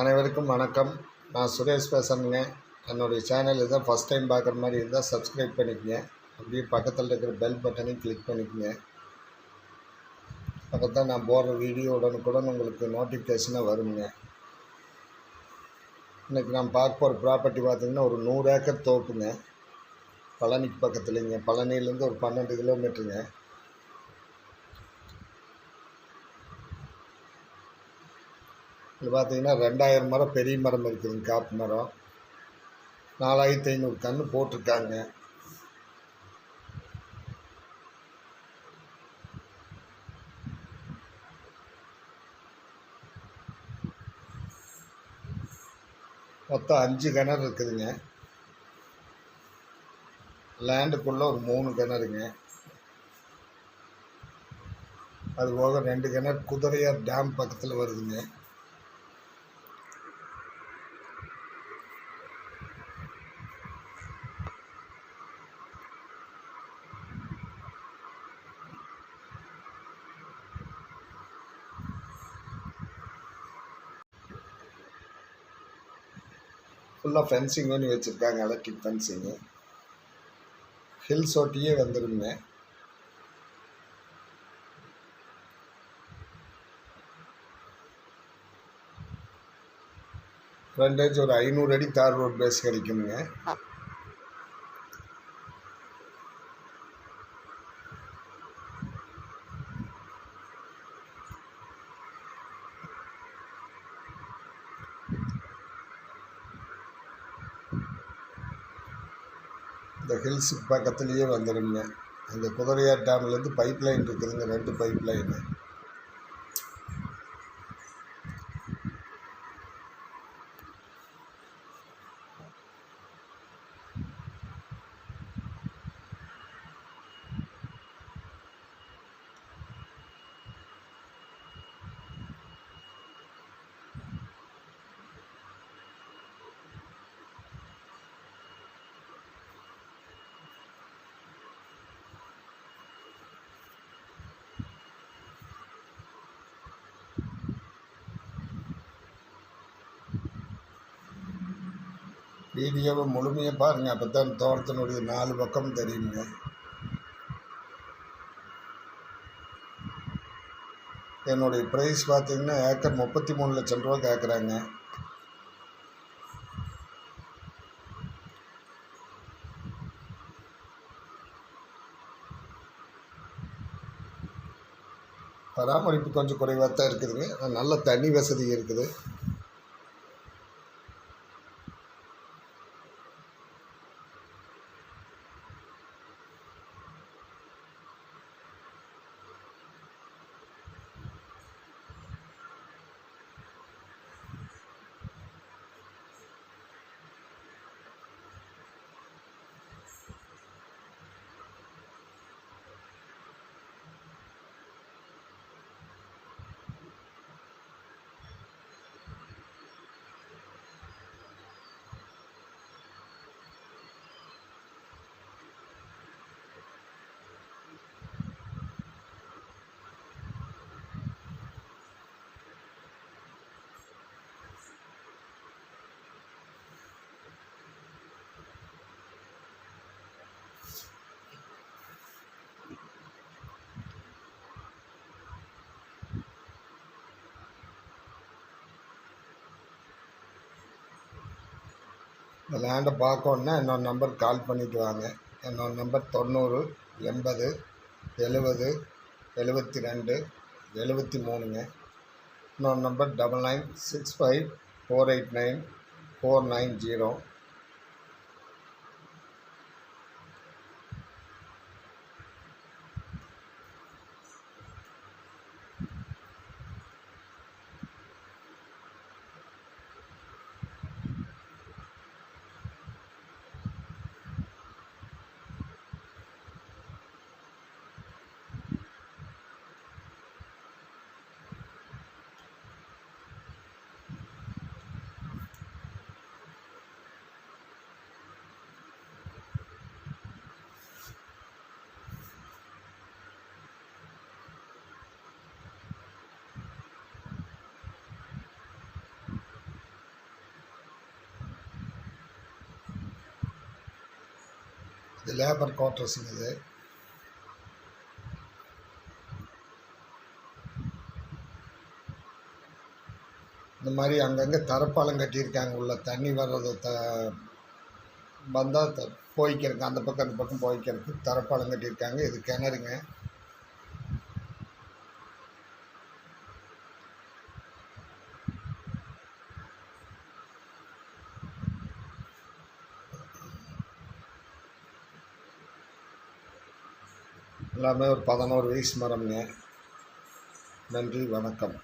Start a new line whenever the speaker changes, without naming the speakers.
அனைவருக்கும் வணக்கம். நான் சுரேஷ் பேசுகிறேங்க என்னுடைய சேனல் இதை ஃபஸ்ட் டைம் பார்க்குற மாதிரி இருந்தால் சப்ஸ்கிரைப் பண்ணிக்கங்க. அப்படியே பக்கத்தில் இருக்கிற பெல் பட்டனையும் கிளிக் பண்ணிக்கங்க. அப்போ தான் நான் போடுற வீடியோ உடனுக்குடன் உங்களுக்கு நோட்டிஃபிகேஷனாக வருங்க. இன்றைக்கி நான் பார்க்க போகிற ப்ராப்பர்ட்டி பார்த்திங்கன்னா ஒரு நூறு ஏக்கர் தோப்புங்க. பழனிக்கு பக்கத்துலேங்க. பழனிலேருந்து ஒரு பன்னெண்டு கிலோமீட்டருங்க இது பார்த்தீங்கன்னா ரெண்டாயிரம் மரம் பெரிய மரம் இருக்குதுங்க காப்பு மரம். நாலாயிரத்தி ஐநூறு கன்று போட்டிருக்காங்க. மொத்தம் அஞ்சு கிணறு இருக்குதுங்க. லேண்டுக்குள்ளே ஒரு மூணு கிணறுங்க. அது போக ரெண்டு கிணறு குதிரையார் டேம் பக்கத்தில் வருதுங்க. ஃபுல்லாக ஃபென்சிங் பண்ணி வச்சுருக்காங்க எலக்ட்ரிக் ஃபென்சிங்கு ஹில்ஸ் ஒட்டியே வந்துடுங்க ஃப்ரண்டேஜ் ஒரு ஐநூறு அடி தார் ரோட் பேஸ் கிடைக்குங்க இந்த ஹில்ஸுக்கு பக்கத்துலேயே வந்துடுங்க அந்த குதிரையார் டேம்லேருந்து பைப் லைன் இருக்குதுங்க ரெண்டு பைப் லைனு வீடியோவை முழுமையாக பாருங்கள் அப்போ தான் தோட்டத்தினுடைய நாலு பக்கம் தெரியுங்க. என்னுடைய ப்ரைஸ் பார்த்தீங்கன்னா ஏக்கர் முப்பத்தி மூணு லட்சம் ரூபா கேட்குறாங்க பராமரிப்பு கொஞ்சம் குறைவாக தான் இருக்குதுங்க. நல்ல தண்ணி வசதி இருக்குது. இந்த லேண்டை பார்க்கணுன்னா என்னோட நம்பர் கால் பண்ணிட்டு வாங்க. என்னோட நம்பர் தொண்ணூறு எண்பது எழுபது எழுபத்தி ரெண்டு எழுபத்தி மூணுங்க இன்னொரு number double nine six five four eight nine four nine zero இது லேபர் குவார்ட்டர்ஸுங்க இது. இந்த மாதிரி அங்கங்கே தரப்பாலம் கட்டியிருக்காங்க. உள்ள தண்ணி வர்றது த வந்தால் த போய்க்கிறதுக்கு அந்த பக்கம் அந்த பக்கம் போய்க்கிறதுக்கு தரப்பாலம் கட்டியிருக்காங்க. இது கிணறுங்க. எல்லாமே ஒரு பதினோரு வயசு மரம்ங்க நன்றி வணக்கம்.